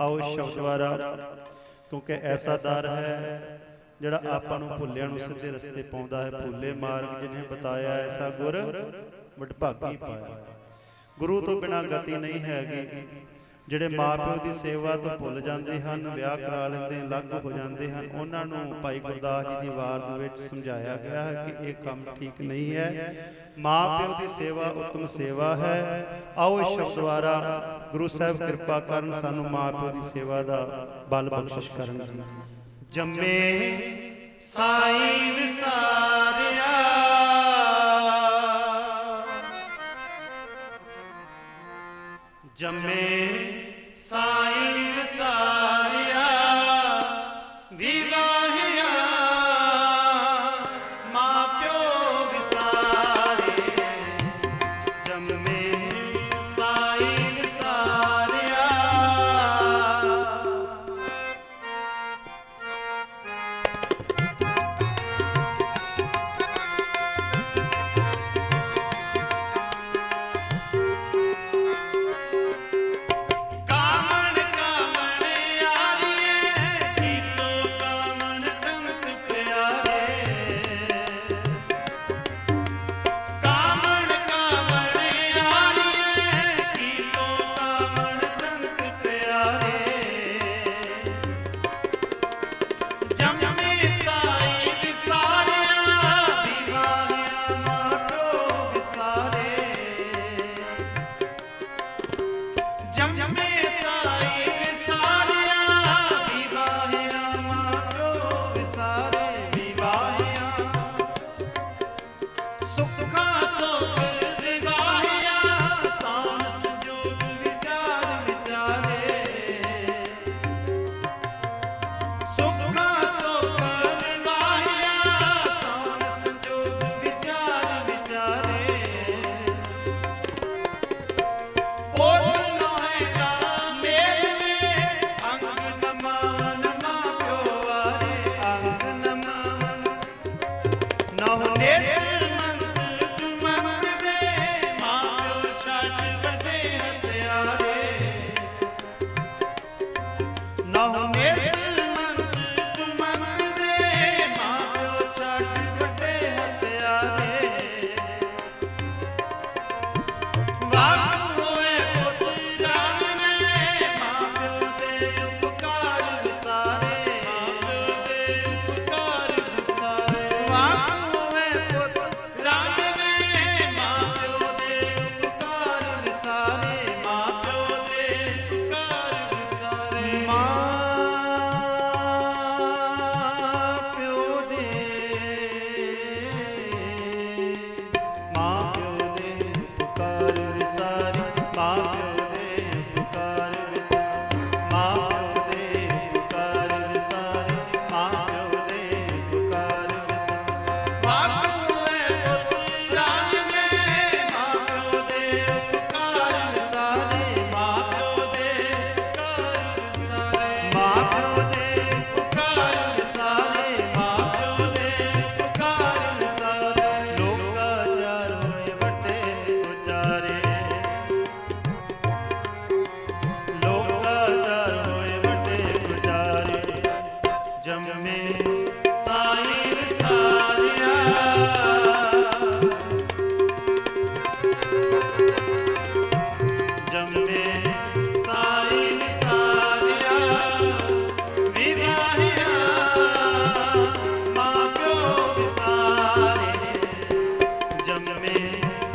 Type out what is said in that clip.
ਆਓ ਇਸ ਕਿਉਂਕਿ ਐਸਾ ਦਰ ਹੈ, ਜਿਹੜਾ ਆਪਾਂ ਨੂੰ ਭੁੱਲਿਆਂ ਨੂੰ ਸਿੱਧੇ ਰਸਤੇ ਪਾਉਂਦਾ ਹੈ, ਭੁੱਲੇ ਮਾਰਗ ਜਿਨੇ ਬਤਾਇਆ, ਐਸਾ ਗੁਰ ਵਡਭਾਗੀ ਪਾਇਆ। ਗੁਰੂ ਤੋਂ ਬਿਨਾ ਗਤੀ ਨਹੀਂ ਹੈਗੀ। ਜਿਹੜੇ ਮਾਪਿਓ ਦੀ ਸੇਵਾ ਤੋਂ ਭੁੱਲ ਜਾਂਦੇ ਹਨ ਵਿਆਹ ਕਰਾ ਲੈਂਦੇ ਅਲੱਗ ਹੋ ਜਾਂਦੇ ਹਨ। ਉਹਨਾਂ ਨੂੰ ਭਾਈ ਗੁਰਦਾਸ ਜੀ ਦੀ ਵਾਰ ਦੇ ਵਿੱਚ ਸਮਝਾਇਆ ਗਿਆ ਹੈ ਕਿ ਇਹ ਕੰਮ ਠੀਕ ਨਹੀਂ ਹੈ। ਮਾਪਿਓ ਦੀ ਸੇਵਾ ਉਤਮ ਸੇਵਾ ਹੈ। ਆਓ ਇਸ ਸ਼ਬਦ ਦੁਆਰਾ ਗੁਰੂ ਸਾਹਿਬ ਕਿਰਪਾ ਕਰਨ ਸਾਨੂੰ ਮਾਪਿਓ ਦੀ ਸੇਵਾ ਦਾ ਬਲ ਬਖਸ਼ਿਸ਼ ਕਰਨ। ਜੰਮੇ ਸਾਈਂ ਵਿਸਾਰਿਆ। ਜੰਮੇ ਸਾਈਂ ਰਸਾ 江江妹。Yeah, yeah, yeah. Thank you.